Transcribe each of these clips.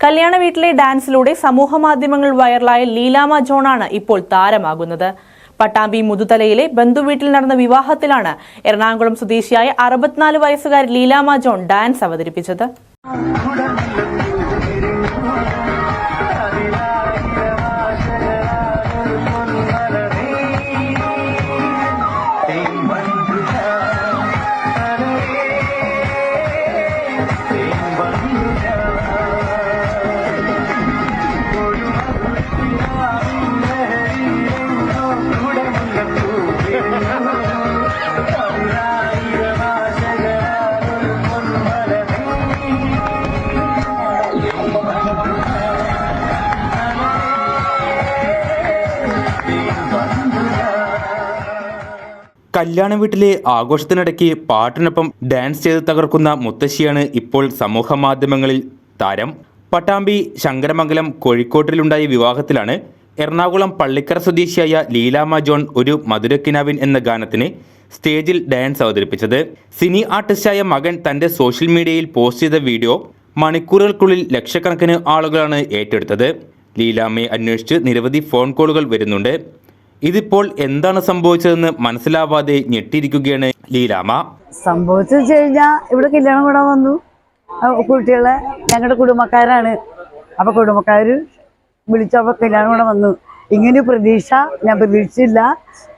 കല്യാണ വീട്ടിലെ ഡാൻസിലൂടെ സമൂഹ മാധ്യമങ്ങൾ വൈറലായ ലീലാമ ജോണാണ് ഇപ്പോൾ താരമാകുന്നത്. പട്ടാമ്പി മുതുതലയിലെ ബന്ധുവീട്ടിൽ നടന്ന വിവാഹത്തിലാണ് എറണാകുളം സ്വദേശിയായ അറുപത്തിനാല് വയസ്സുകാരി ലീലാമ ജോൺ ഡാൻസ് അവതരിപ്പിച്ചത് കല്യാണ വീട്ടിലെ ആഘോഷത്തിനിടയ്ക്ക് പാട്ടിനൊപ്പം ഡാൻസ് ചെയ്ത് തകർക്കുന്ന മുത്തശ്ശിയാണ് ഇപ്പോൾ സമൂഹ മാധ്യമങ്ങളിൽ താരം. പട്ടാമ്പി ശങ്കരമംഗലം കോഴിക്കോട്ടിലുണ്ടായ വിവാഹത്തിലാണ് എറണാകുളം പള്ളിക്കര സ്വദേശിയായ ലീലാമ ജോൺ ഒരു മധുരക്കിനാവിൻ എന്ന ഗാനത്തിന് സ്റ്റേജിൽ ഡാൻസ് അവതരിപ്പിച്ചത്. സിനി ആർട്ടിസ്റ്റായ മകൻ തന്റെ സോഷ്യൽ മീഡിയയിൽ പോസ്റ്റ് ചെയ്ത വീഡിയോ മണിക്കൂറുകൾക്കുള്ളിൽ ലക്ഷക്കണക്കിന് ആളുകളാണ് ഏറ്റെടുത്തത്. ലീലാമയെ അന്വേഷിച്ച് നിരവധി ഫോൺ കോളുകൾ വരുന്നുണ്ട്. ഇതിപ്പോൾ എന്താണ് സംഭവിച്ചതെന്ന് മനസ്സിലാവാതെ ഞെട്ടിയിരിക്കുകയാണ് ലീലാമ സംഭവിച്ചു വെച്ച് കഴിഞ്ഞാൽ ഇവിടെ കല്യാണം കൂടാൻ വന്നു. കുട്ടികളെ ഞങ്ങളുടെ കുടുംബക്കാരാണ്. അപ്പൊ കുടുംബക്കാർ വിളിച്ചപ്പോൾ കല്യാണം കൂടെ വന്നു. ഇങ്ങനെ പ്രതീക്ഷ ഞാൻ പ്രതീക്ഷിച്ചില്ല.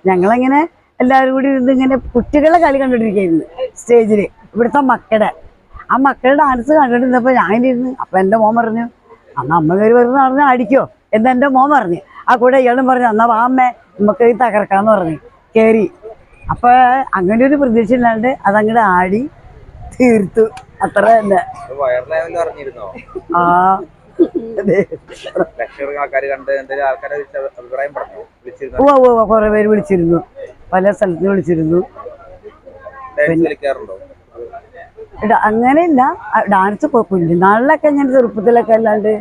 ഞങ്ങളെങ്ങനെ എല്ലാവരും കൂടി ഇരുന്ന് ഇങ്ങനെ കുട്ടികളെ കളി കണ്ടിട്ടിരിക്കുന്നു സ്റ്റേജിൽ ഇവിടുത്തെ മക്കളുടെ ആ മക്കളുടെ ഡാൻസ് കണ്ടിരുന്നപ്പോൾ ഞാൻ ഇരുന്ന് അപ്പം എന്റെ മോൻ പറഞ്ഞു അന്ന് അമ്മ കയറി വരുന്ന പറഞ്ഞാൽ അടിക്കോ എന്ന് എന്റെ മോൻ പറഞ്ഞു. ആ കൂടെ ഇയാളും പറഞ്ഞു അന്നാ വാ അമ്മേ. നമുക്ക് ഈ തകർക്കാന്ന് പറഞ്ഞു കയറി അപ്പോൾ അങ്ങനെ ഒരു പ്രതീക്ഷ ഇല്ലാണ്ട് അതങ്ങോട്ട് ആടി തീർത്തു. അത്ര തന്നെ. ആ. കുറെ പേര് വിളിച്ചിരുന്നു. പല സ്ഥലത്ത് വിളിച്ചിരുന്നു. അങ്ങനെയില്ല. ഡാൻസ് കുഞ്ഞുനാളിലൊക്കെ ഞാൻ ചെറുപ്പത്തിലൊക്കെ അല്ലാണ്ട്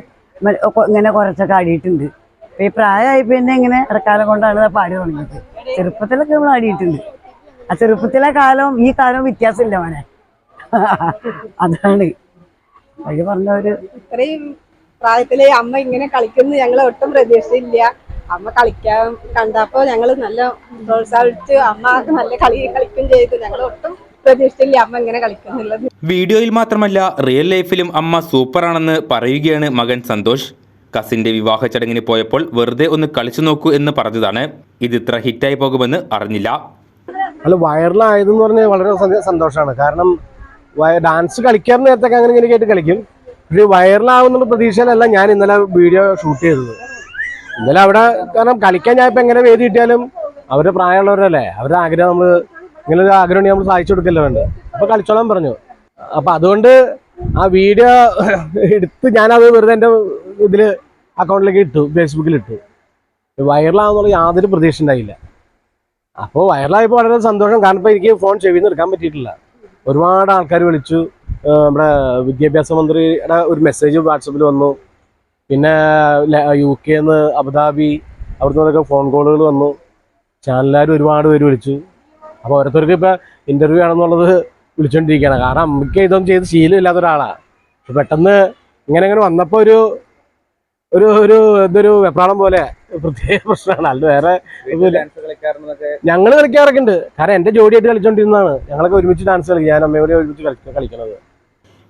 ഇങ്ങനെ കുറച്ചൊക്കെ ആടിയിട്ടുണ്ട്. ഈ പ്രായമായി പിന്നെ ഇങ്ങനെ ഇടക്കാലം കൊണ്ടാണ് പാടി തുടങ്ങിയത്. ചെറുപ്പത്തിലൊക്കെ നമ്മൾ ആടിയിട്ടുണ്ട് ആ ചെറുപ്പത്തിലെ കാലവും ഈ കാലവും വ്യത്യാസമില്ല മോനെ. അതാണ്. വഴി പറഞ്ഞവര് ഇത്രയും പ്രായത്തിലെ അമ്മ ഇങ്ങനെ കളിക്കുന്നു ഞങ്ങൾ ഒട്ടും പ്രതീക്ഷയില്ല അമ്മ കളിക്കാൻ കണ്ടപ്പോ ഞങ്ങൾ നല്ല പ്രോത്സാഹിച്ചു അമ്മ നല്ല കളി കളിക്കും ചെയ്തു. ഞങ്ങൾ ഒട്ടും പ്രതീക്ഷിച്ചില്ല അമ്മ ഇങ്ങനെ കളിക്കുന്നുള്ളത്. വീഡിയോയിൽ മാത്രമല്ല റിയൽ ലൈഫിലും അമ്മ സൂപ്പറാണെന്ന് പറയുകയാണ് മകൻ സന്തോഷ്. കസിന്റെ വിവാഹ ചടങ്ങിന് പോയപ്പോൾ വെറുതെ ഒന്ന് കളിച്ചു നോക്കൂ എന്ന് പറഞ്ഞതാണ്. ഇത് ഇത്ര ഹിറ്റായി പോകുമെന്ന് അറിഞ്ഞില്ല. അല്ല വൈറലായതെന്ന് പറഞ്ഞാൽ വളരെ സന്ത- സന്തോഷമാണ്. കാരണം ഡാൻസ് കളിക്കാൻ നേരത്തൊക്കെ അങ്ങനെ ഇങ്ങനെ കേട്ട് കളിക്കും. പക്ഷേ വൈറലാവുന്നുള്ള പ്രതീക്ഷയിലല്ല ഞാൻ ഇന്നലെ വീഡിയോ ഷൂട്ട് ചെയ്തത്. ഇന്നലെ അവിടെ കാരണം കളിക്കാൻ ഞാൻ ഇപ്പം എങ്ങനെ വേദി കിട്ടിയാലും അവരുടെ പ്രായമുള്ളവരല്ലേ അവരുടെ ആഗ്രഹം നമ്മൾ ഇങ്ങനെ ഒരു ആഗ്രഹം നമ്മൾ സഹായിച്ചു കൊടുക്കല്ലോ വേണ്ട അപ്പോൾ കളിച്ചോളാൻ പറഞ്ഞു. അപ്പോൾ അതുകൊണ്ട് ആ വീഡിയോ എടുത്ത് ഞാനത് വെറുതെ എന്റെ ഇതിൽ അക്കൗണ്ടിലേക്ക് ഇട്ടു ഫേസ്ബുക്കിൽ ഇട്ടു വൈറലാകുന്നുള്ള യാതൊരു പ്രതീക്ഷ ഉണ്ടായില്ല. അപ്പോൾ വൈറലായപ്പോൾ വളരെ സന്തോഷം. കാരണം ഇപ്പോൾ എനിക്ക് ഫോൺ ചെവിയിൽ നിന്ന് എടുക്കാൻ പറ്റിയിട്ടില്ല. ഒരുപാട് ആൾക്കാർ വിളിച്ചു. നമ്മുടെ വിദ്യാഭ്യാസ മന്ത്രിയുടെ ഒരു മെസ്സേജ് വാട്സപ്പിൽ വന്നു. പിന്നെ യു കെ നിന്ന് അബുദാബി അവിടുന്ന് നിന്നൊക്കെ ഫോൺ കോളുകൾ വന്നു. ചാനലുകാർ ഒരുപാട് പേര് വിളിച്ചു. അപ്പോൾ ഓരോരുത്തർക്ക് ഇപ്പോൾ ഇന്റർവ്യൂ ആണെന്നുള്ളത് വിളിച്ചുകൊണ്ടിരിക്കുകയാണ് കാരണം അമ്മയ്ക്ക് ഇതൊന്നും ചെയ്ത് ശീലമില്ലാത്ത ഒരാളാണ് പക്ഷെ പെട്ടെന്ന് ഇങ്ങനെ ഇങ്ങനെ വന്നപ്പോൾ ഒരു ഒരു ഒരു ഇതൊരു വെപ്രാളം പോലെ പ്രത്യേക പ്രശ്നമാണ്. അല്ല വേറെ ഞങ്ങൾ കളിക്കാറൊക്കെ ഉണ്ട് കാരണം എന്റെ ജോഡിയായിട്ട് കളിച്ചോണ്ടിരുന്നതാണ്. ഞങ്ങളൊക്കെ ഒരുമിച്ച് ഡാൻസ് കളിക്കും. ഞാൻ അമ്മയോടെ ഒരുമിച്ച് കളി- കളിക്കണത്.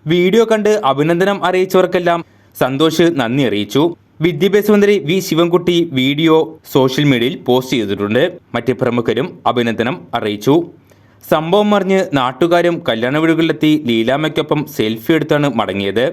വീഡിയോ കണ്ട് അഭിനന്ദനം അറിയിച്ചവർക്കെല്ലാം സന്തോഷ് നന്ദി അറിയിച്ചു. വിദ്യാഭ്യാസ മന്ത്രി വി ശിവൻകുട്ടി വീഡിയോ സോഷ്യൽ മീഡിയയിൽ പോസ്റ്റ് ചെയ്തിട്ടുണ്ട്. മറ്റ് പ്രമുഖരും അഭിനന്ദനം അറിയിച്ചു. സംഭവം അറിഞ്ഞ് നാട്ടുകാരും കല്യാണ വീടുകളിലെത്തി ലീലാമ്മയ്ക്കൊപ്പം സെൽഫി എടുത്താണ് മടങ്ങിയത്.